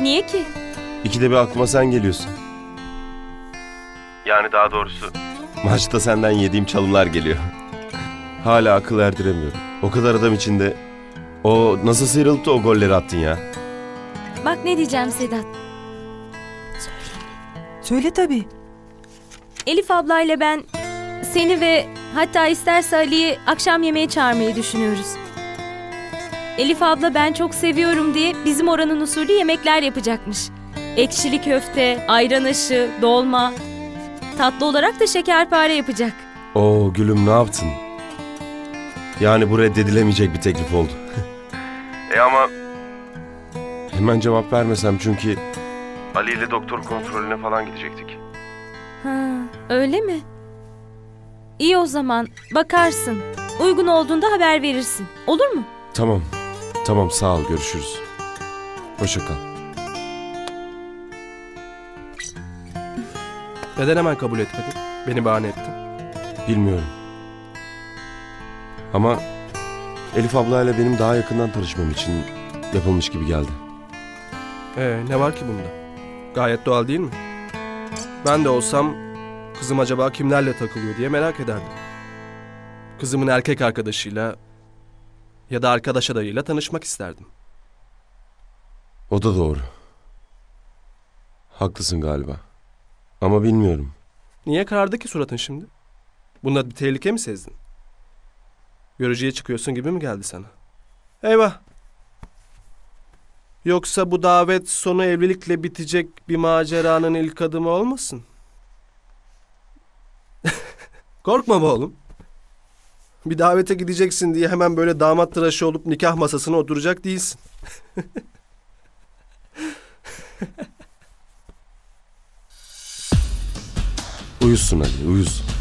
Niye ki? İkide bir aklıma sen geliyorsun. Yani daha doğrusu... Maçta senden yediğim çalımlar geliyor. Hala akıl erdiremiyorum. O kadar adam içinde... O nasıl sıyrılıp da o golleri attın ya? Bak ne diyeceğim Sedat. Söyle tabii. Elif ablayla ben seni ve hatta isterse Ali'yi akşam yemeğe çağırmayı düşünüyoruz. Elif abla ben çok seviyorum diye bizim oranın usulü yemekler yapacakmış. Ekşili köfte, ayran aşı, dolma. Tatlı olarak da şekerpare yapacak. Oo gülüm ne yaptın? Yani bu reddedilemeyecek bir teklif oldu. e ama... Hemen cevap vermesem çünkü... Ali ile doktor kontrolüne falan gidecektik. Ha, öyle mi? İyi o zaman bakarsın. Uygun olduğunda haber verirsin. Olur mu? Tamam. Tamam sağ ol görüşürüz. Hoşça kal. Neden hemen kabul etmedin? Beni bahane ettin. Bilmiyorum. Ama Elif ablayla benim daha yakından tanışmam için yapılmış gibi geldi. Ee, ne var ki bunda? Gayet doğal değil mi? Ben de olsam kızım acaba kimlerle takılıyor diye merak ederdim. Kızımın erkek arkadaşıyla ya da arkadaş adayıyla tanışmak isterdim. O da doğru. Haklısın galiba. Ama bilmiyorum. Niye karardı ki suratın şimdi? Bunda bir tehlike mi sezdin? Görücüye çıkıyorsun gibi mi geldi sana? Eyvah. Yoksa bu davet sonu evlilikle bitecek bir maceranın ilk adımı olmasın? Korkma be oğlum. Bir davete gideceksin diye hemen böyle damat tıraşı olup nikah masasına oturacak değilsin. Uyusun hadi uyuz.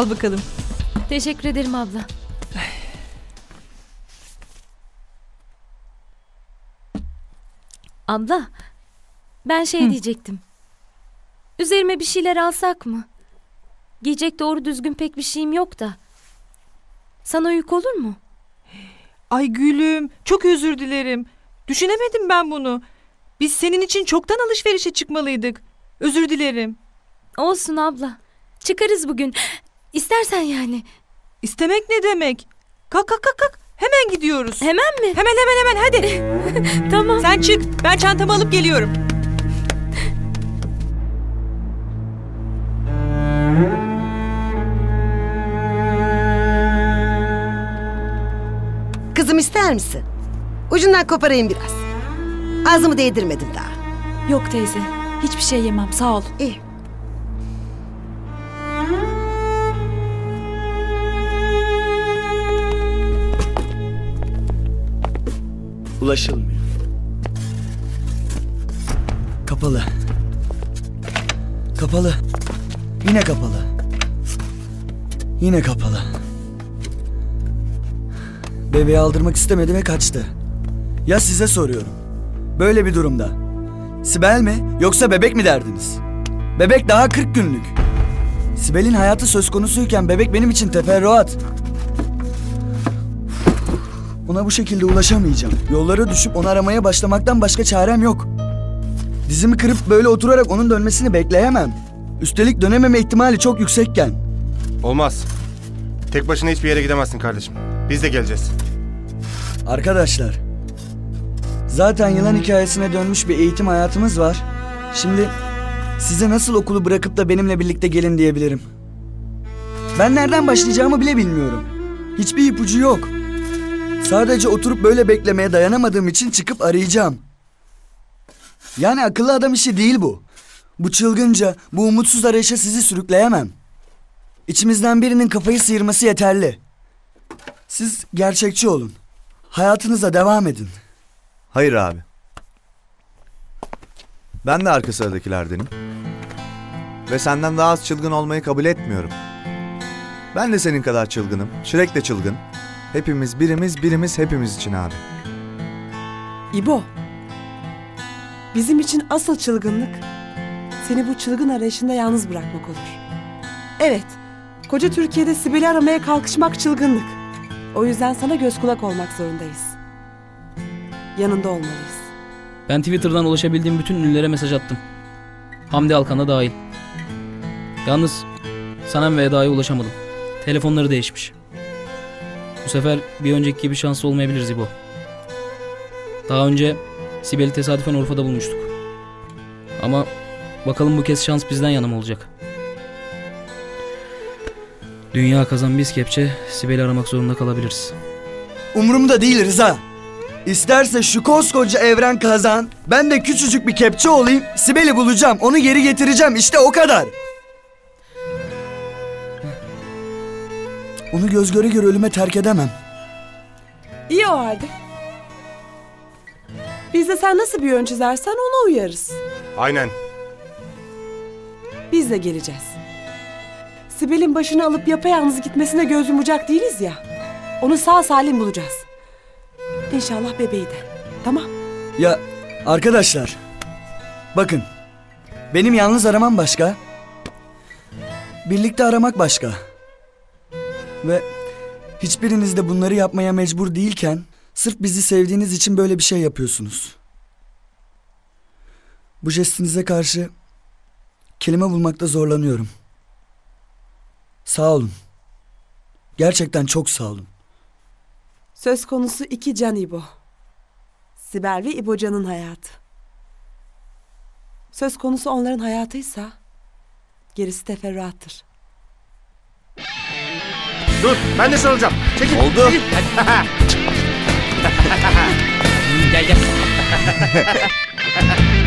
Al bakalım. Teşekkür ederim abla. Abla, ben şey diyecektim. Üzerime bir şeyler alsak mı? Giyecek doğru düzgün pek bir şeyim yok da. Sana yük olur mu? Ay gülüm çok özür dilerim. Düşünemedim ben bunu. Biz senin için çoktan alışverişe çıkmalıydık. Özür dilerim. Olsun abla. Çıkarız bugün. İstersen yani. İstemek ne demek? Kalk kalk kalk kalk. Hemen gidiyoruz. Hemen mi? Hemen hemen hemen hadi. Tamam. Sen çık. Ben çantamı alıp geliyorum. Kızım ister misin? Ucundan koparayım biraz. Ağzımı değdirmedim daha. Yok teyze. Hiçbir şey yemem sağ ol. İyi. Ulaşılmıyor. Kapalı. Kapalı. Yine kapalı. Yine kapalı. Bebeği aldırmak istemedi ve kaçtı. Ya size soruyorum. Böyle bir durumda. Sibel mi yoksa bebek mi derdiniz? Bebek daha 40 günlük. Sibel'in hayatı söz konusuyken bebek benim için teferruat. Ona bu şekilde ulaşamayacağım. Yollara düşüp onu aramaya başlamaktan başka çarem yok. Dizimi kırıp böyle oturarak onun dönmesini bekleyemem. Üstelik dönememe ihtimali çok yüksekken. Olmaz. Tek başına hiçbir yere gidemezsin kardeşim. Biz de geleceğiz. Arkadaşlar, zaten yılan hikayesine dönmüş bir eğitim hayatımız var. Şimdi size nasıl okulu bırakıp da benimle birlikte gelin diyebilirim. Ben nereden başlayacağımı bile bilmiyorum. Hiçbir ipucu yok. Sadece oturup böyle beklemeye dayanamadığım için çıkıp arayacağım. Yani akıllı adam işi değil bu. Bu çılgınca, bu umutsuz arayışa sizi sürükleyemem. İçimizden birinin kafayı sıyırması yeterli. Siz gerçekçi olun. hayatınıza devam edin. Hayır abi. Ben de arka sıradakilerdenim. Ve senden daha az çılgın olmayı kabul etmiyorum. Ben de senin kadar çılgınım. Şirek de çılgın. Hepimiz birimiz, birimiz hepimiz için abi. İbo. Bizim için asıl çılgınlık seni bu çılgın arayışında yalnız bırakmak olur. Evet, koca Türkiye'de Sibel'i aramaya kalkışmak çılgınlık. O yüzden sana göz kulak olmak zorundayız. Yanında olmalıyız. Ben Twitter'dan ulaşabildiğim bütün ünlülere mesaj attım. Hamdi Alkan da dahil. Yalnız Sanem ve Eda'ya ulaşamadım. Telefonları değişmiş. Sefer bir önceki gibi şanslı olmayabiliriz İbo. Daha önce Sibel'i tesadüfen Urfa'da bulmuştuk. Ama bakalım bu kez şans bizden yana mı olacak? Dünya kazan biz kepçe, Sibel'i aramak zorunda kalabiliriz. Umurumda değil Rıza. İsterse şu koskoca evren kazan. Ben de küçücük bir kepçe olayım. Sibel'i bulacağım. Onu geri getireceğim. İşte o kadar. Onu göz göre göre ölüme terk edemem. İyi o halde. Biz de sen nasıl bir yön çizersen ona uyarız. Aynen. Biz de geleceğiz. Sibel'in başını alıp yapayalnız gitmesine göz yumacak değiliz ya. Onu sağ salim bulacağız. İnşallah bebeği de. Tamam. Ya arkadaşlar. Bakın. Benim yalnız aramam başka. Birlikte aramak başka. Ve hiçbiriniz de bunları yapmaya mecbur değilken sırf bizi sevdiğiniz için böyle bir şey yapıyorsunuz. Bu jestinize karşı kelime bulmakta zorlanıyorum. Sağ olun. Gerçekten çok sağ olun. Söz konusu iki can İbo. Sibel ve İbocan'ın hayatı. Söz konusu onların hayatıysa gerisi teferruattır. 너 만들 썰자. 책임. 어그. 야 야.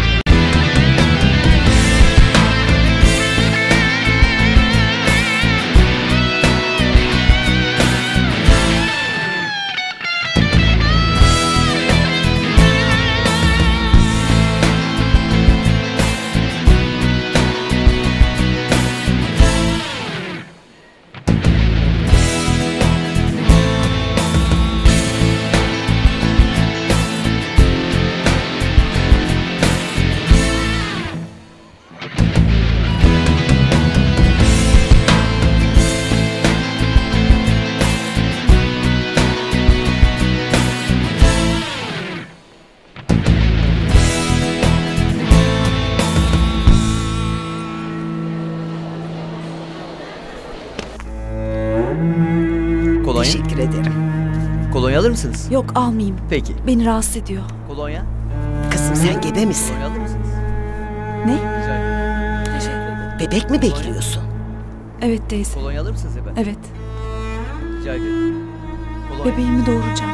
Kolonya? Teşekkür ederim. Kolonya alır mısınız? Yok almayayım. Peki. Beni rahatsız ediyor. Kolonya? Kızım sen gebe misin? Kolonya alır mısınız? Ne? Rica ederim. Teşekkür ederim. Bebek mi bekliyorsun? Evet teyze. Kolonya alır mısınız efendim? Evet. Rica ederim. Kolonya. Bebeğimi doğuracağım.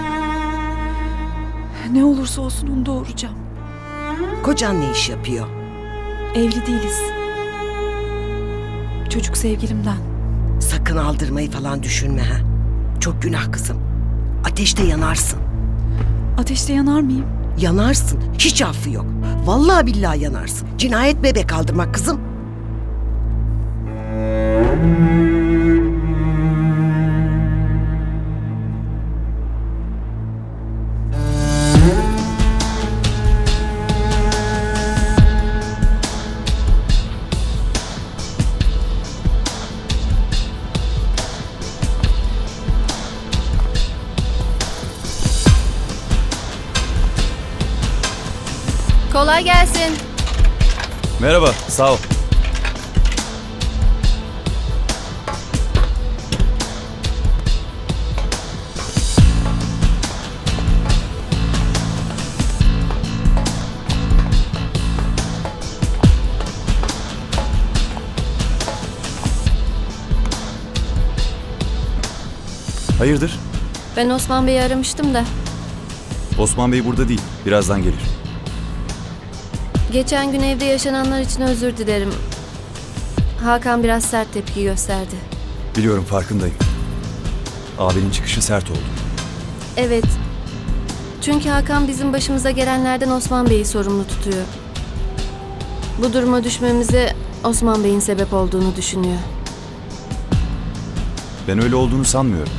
Ne olursa olsun onu doğuracağım. Kocan ne iş yapıyor? Evli değiliz. Çocuk sevgilimden. Sakın aldırmayı falan düşünme ha. Çok günah kızım. Ateşte yanarsın. Ateşte yanar mıyım? Yanarsın. Hiç affı yok. Vallahi billahi yanarsın. Cinayet bebek aldırmak kızım. Kolay gelsin. Merhaba, sağ ol. Hayırdır? Ben Osman Bey'i aramıştım da. Osman Bey burada değil. Birazdan gelir. Geçen gün evde yaşananlar için özür dilerim. Hakan biraz sert tepki gösterdi. Biliyorum farkındayım. Abinin çıkışı sert oldu. Evet, Çünkü Hakan bizim başımıza gelenlerden Osman Bey'i sorumlu tutuyor. Bu duruma düşmemize Osman Bey'in sebep olduğunu düşünüyor. Ben öyle olduğunu sanmıyorum.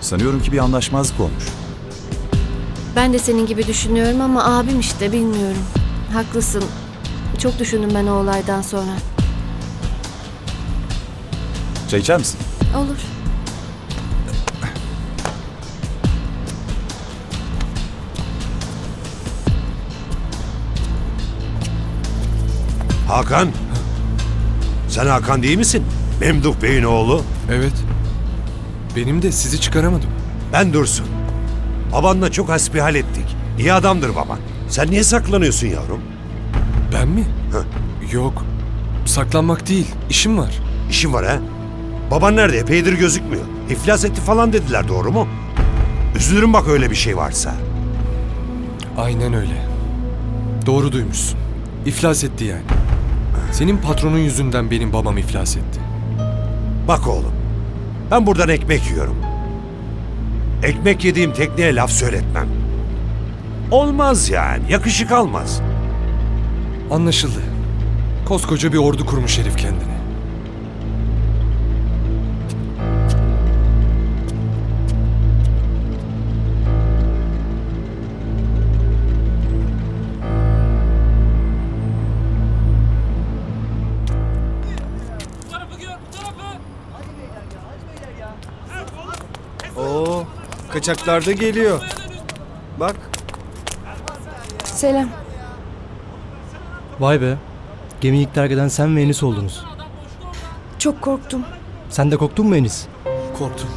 Sanıyorum ki bir anlaşmazlık olmuş. Ben de senin gibi düşünüyorum ama abim işte bilmiyorum. Haklısın. Çok düşündüm ben o olaydan sonra. Çay içer misin? Olur. Hakan. Sen Hakan değil misin? Memduh Bey'in oğlu. Evet. Benim de sizi çıkaramadım. Ben Dursun. Babanla çok hasbihal ettik. İyi adamdır baban. Sen niye saklanıyorsun yavrum? Ben mi? Yok. Saklanmak değil. işim var. İşin var ha? Baban nerede? Epeydir gözükmüyor. İflas etti falan dediler doğru mu? Üzülürüm bak öyle bir şey varsa. Aynen öyle. Doğru duymuşsun. İflas etti yani. Senin patronun yüzünden benim babam iflas etti. Bak oğlum. Ben buradan ekmek yiyorum. Ekmek yediğim tekneye laf söyletmem. Olmaz yani. Yakışık almaz. Anlaşıldı. Koskoca bir ordu kurmuş herif kendine. Oo, kaçaklar da geliyor. Bak. Selam. Vay be. Gemiyi ilk terk eden sen ve Enis oldunuz. Çok korktum. Sen de korktun mu Enis? Korktum.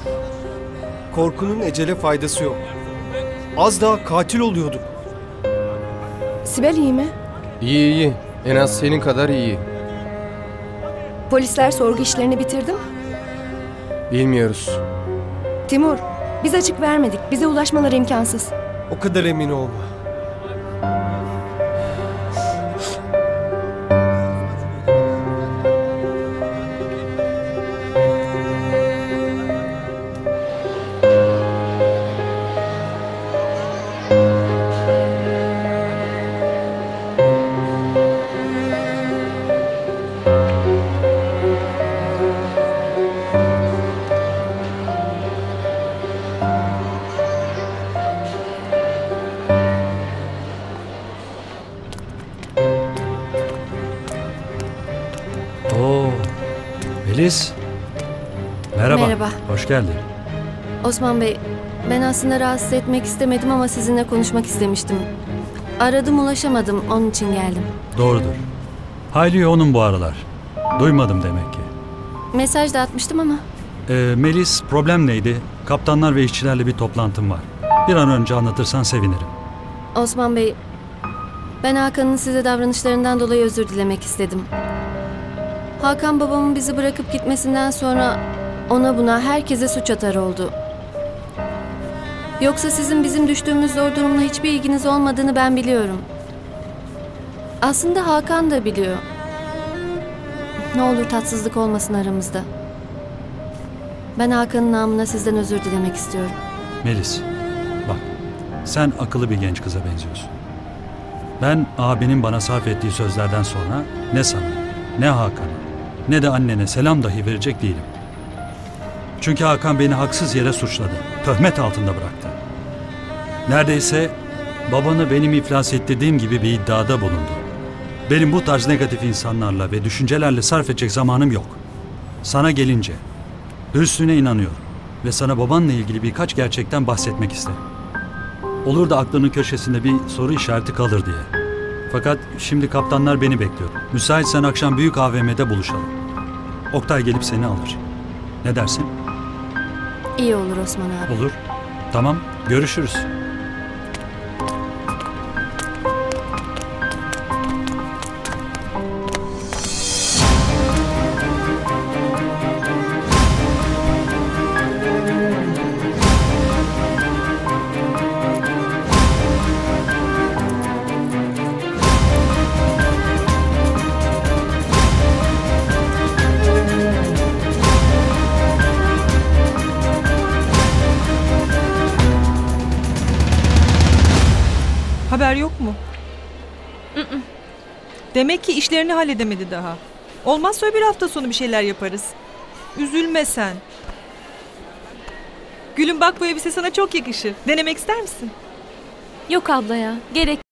Korkunun ecele faydası yok. Az daha katil oluyorduk. Sibel iyi mi? İyi iyi. En az senin kadar iyi. Polisler sorgu işlerini bitirdi mi? Bilmiyoruz. Timur, biz açık vermedik. Bize ulaşmaları imkansız. O kadar emin olma. Melis. Merhaba. Merhaba. Hoş geldin. Osman Bey, ben aslında rahatsız etmek istemedim ama sizinle konuşmak istemiştim. Aradım ulaşamadım, onun için geldim. Doğrudur. Hayli yoğunum bu aralar. Duymadım demek ki. Mesaj da atmıştım ama Ee, Melis problem neydi? Kaptanlar ve işçilerle bir toplantım var. Bir an önce anlatırsan sevinirim. Osman Bey, ben Hakan'ın size davranışlarından dolayı özür dilemek istedim. Hakan babamın bizi bırakıp gitmesinden sonra ona buna herkese suç atar oldu. Yoksa sizin bizim düştüğümüz zor durumla hiçbir ilginiz olmadığını ben biliyorum. Aslında Hakan da biliyor. Ne olur tatsızlık olmasın aramızda. Ben Hakan'ın namına sizden özür dilemek istiyorum. Melis, bak sen akıllı bir genç kıza benziyorsun. Ben abinin bana sarf ettiği sözlerden sonra ne sana, ne Hakan'a, ne de annene selam dahi verecek değilim. Çünkü Hakan beni haksız yere suçladı. Töhmet altında bıraktı. Neredeyse babanı benim iflas ettirdiğim gibi bir iddiada bulundu. Benim bu tarz negatif insanlarla ve düşüncelerle sarf edecek zamanım yok. Sana gelince, Hüsnü'ne inanıyorum ve sana babanla ilgili birkaç gerçekten bahsetmek isterim. Olur da aklının köşesinde bir soru işareti kalır diye. Fakat şimdi kaptanlar beni bekliyor. Müsaitsen akşam büyük AVM'de buluşalım. Oktay gelip seni alır. Ne dersin? İyi olur Osman abi. Olur. Tamam, görüşürüz. Demek ki işlerini halledemedi daha. Olmazsa öbür hafta sonu bir şeyler yaparız. Üzülme sen. Gülüm bak bu elbise sana çok yakışır. Denemek ister misin? Yok abla ya. Gerek